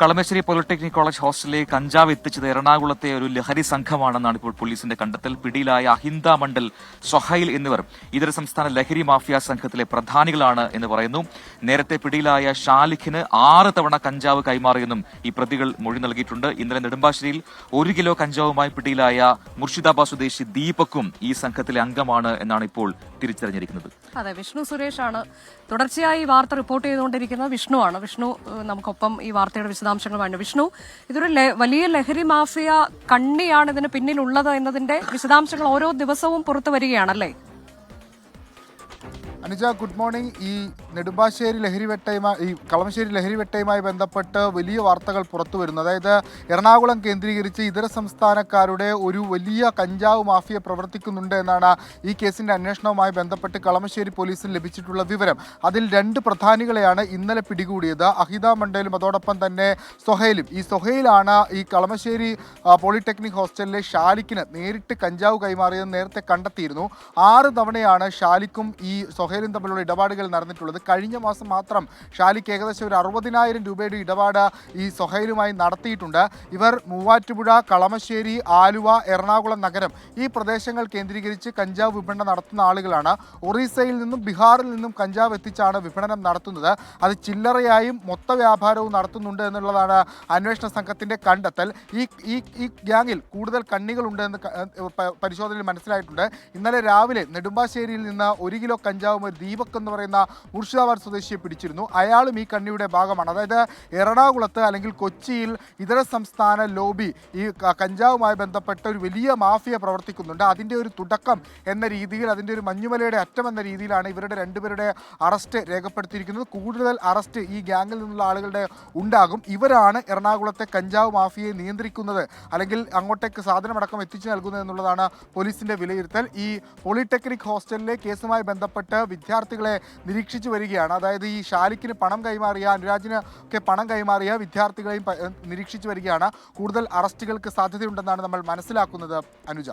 Kalamassery polytechnic college ഹോസ്റ്റലിലേക്ക് കഞ്ചാവ് എത്തിച്ചത് എറണാകുളത്തെ ഒരു ലഹരി സംഘമാണെന്നാണ് ഇപ്പോൾ പോലീസിന്റെ കണ്ടെത്തൽ. പിടിയിലായ അഹിന്ദ മണ്ഡൽ സൊഹൈൽ എന്നിവർ ഇതര സംസ്ഥാന ലഹരി മാഫിയ സംഘത്തിലെ പ്രധാനികളാണ് എന്ന് പറയുന്നു. നേരത്തെ പിടിയിലായ ഷാലിഖിന് ആറ് തവണ കഞ്ചാവ് കൈമാറിയെന്നും ഈ പ്രതികൾ മൊഴി നൽകിയിട്ടുണ്ട്. ഇന്നലെ നെടുമ്പാശ്ശേരിയിൽ ഒരു കിലോ കഞ്ചാവുമായി പിടിയിലായ മുർഷിദാബാദ് സ്വദേശി ദീപക്കും ഈ സംഘത്തിലെ അംഗമാണ് എന്നാണ് ഇപ്പോൾ തിരിച്ചറിഞ്ഞിരിക്കുന്നത്. അതെ വിഷ്ണു സുരേഷാണ്. തുടർച്ചയായി വാർത്ത റിപ്പോർട്ട് ചെയ്തുകൊണ്ടിരിക്കുന്നത് വിഷ്ണുവാണ്. വിഷ്ണു നമുക്കൊപ്പം ഈ വാർത്തയുടെ വിശദാംശങ്ങളുമാണ് വിഷ്ണു ഇതൊരു വലിയ ലഹരി മാഫിയ കണ്ണിയാണ് ഇതിന് പിന്നിലുള്ളത് എന്നതിന്റെ വിശദാംശങ്ങൾ ഓരോ ദിവസവും പുറത്തു വരികയാണല്ലേ? അനുജ ഗുഡ് മോർണിംഗ് ഈ നെടുമ്പാശ്ശേരി ലഹരി വെട്ടയുമായി ഈ കളമശ്ശേരി ലഹരി വെട്ടയുമായി ബന്ധപ്പെട്ട് വലിയ വാർത്തകൾ പുറത്തു വരുന്നു. അതായത് എറണാകുളം കേന്ദ്രീകരിച്ച് ഇതര സംസ്ഥാനക്കാരുടെ ഒരു വലിയ കഞ്ചാവ് മാഫിയ പ്രവർത്തിക്കുന്നുണ്ട് എന്നാണ് ഈ കേസിന്റെ അന്വേഷണവുമായി ബന്ധപ്പെട്ട് കളമശ്ശേരി പോലീസിന് ലഭിച്ചിട്ടുള്ള വിവരം. അതിൽ രണ്ട് പ്രധാനികളെയാണ് ഇന്നലെ പിടികൂടിയത്. അഹിത മണ്ഡലും അതോടൊപ്പം തന്നെ സൊഹൈലും. ഈ സൊഹൈലാണ് ഈ കളമശ്ശേരി പോളിടെക്നിക് ഹോസ്റ്റലിലെ ഷാലിക്കിന് നേരിട്ട് കഞ്ചാവ് കൈമാറിയത് നേരത്തെ കണ്ടെത്തിയിരുന്നു. ആറ് തവണയാണ് ഷാലിക്കും ഈ സൊഹൈലും തമ്മിലുള്ള ഇടപാടുകൾ നടന്നിട്ടുള്ളത്. കഴിഞ്ഞ മാസം മാത്രം ഷാലിക്ക് ഏകദേശം ഒരു അറുപതിനായിരം രൂപയുടെ ഇടപാട് ഈ സൊഹൈലുമായി നടത്തിയിട്ടുണ്ട്. ഇവർ മൂവാറ്റുപുഴ കളമശ്ശേരി ആലുവ എറണാകുളം നഗരം ഈ പ്രദേശങ്ങൾ കേന്ദ്രീകരിച്ച് കഞ്ചാവ് വിപണനം നടത്തുന്ന ആളുകളാണ്. ഒറീസയിൽ നിന്നും ബീഹാറിൽ നിന്നും കഞ്ചാവ് എത്തിച്ചാണ് വിപണനം നടത്തുന്നത്. അത് ചില്ലറയായും മൊത്ത വ്യാപാരവും നടത്തുന്നുണ്ട് എന്നുള്ളതാണ് അന്വേഷണ സംഘത്തിന്റെ കണ്ടെത്തൽ. ഈ ഈ ഈ ഗ്യാങ്ങിൽ കൂടുതൽ കണ്ണികളുണ്ട് എന്ന് പരിശോധനയിൽ മനസ്സിലായിട്ടുണ്ട്. ഇന്നലെ രാവിലെ നെടുമ്പാശ്ശേരിയിൽ നിന്ന് ഒരു കിലോ കഞ്ചാവും ദീപക് എന്ന് പറയുന്ന മുർഷിദാബാദ് സ്വദേശിയെ പിടിച്ചിരുന്നു. അയാളും ഈ കണ്ണിയുടെ ഭാഗമാണ്. അതായത് എറണാകുളത്ത് അല്ലെങ്കിൽ കൊച്ചിയിൽ ഇതര സംസ്ഥാന ലോബി ഈ കഞ്ചാവുമായി ബന്ധപ്പെട്ട ഒരു വലിയ മാഫിയ പ്രവർത്തിക്കുന്നുണ്ട്. അതിന്റെ ഒരു തുടക്കം എന്ന രീതിയിൽ അതിന്റെ ഒരു മഞ്ഞുമലയുടെ അറ്റം എന്ന രീതിയിലാണ് ഇവരുടെ രണ്ടുപേരുടെ അറസ്റ്റ് രേഖപ്പെടുത്തിയിരിക്കുന്നത്. കൂടുതൽ അറസ്റ്റ് ഈ ഗ്യാങ്ങിൽ നിന്നുള്ള ആളുകളുടെ ഉണ്ടാകും. ഇവരാണ് എറണാകുളത്തെ കഞ്ചാവ് മാഫിയയെ നിയന്ത്രിക്കുന്നത് അല്ലെങ്കിൽ അങ്ങോട്ടേക്ക് സാധനമടക്കം എത്തിച്ചു നൽകുന്നത് എന്നുള്ളതാണ് പോലീസിന്റെ വിലയിരുത്തൽ. ഈ പോളിടെക്നിക് ഹോസ്റ്റലിലെ കേസുമായി ബന്ധപ്പെട്ട് വിദ്യാർത്ഥികളെ നിരീക്ഷിച്ചു വരികയാണ്. അതായത് ഈ ഷാലിക്കിന് പണം കൈമാറിയ അനുരാജിന് ഒക്കെ പണം കൈമാറിയ വിദ്യാർത്ഥികളെയും നിരീക്ഷിച്ചു വരികയാണ്. കൂടുതൽ അറസ്റ്റുകൾക്ക് സാധ്യതയുണ്ടെന്നാണ് നമ്മൾ മനസ്സിലാക്കുന്നത് അനുജ.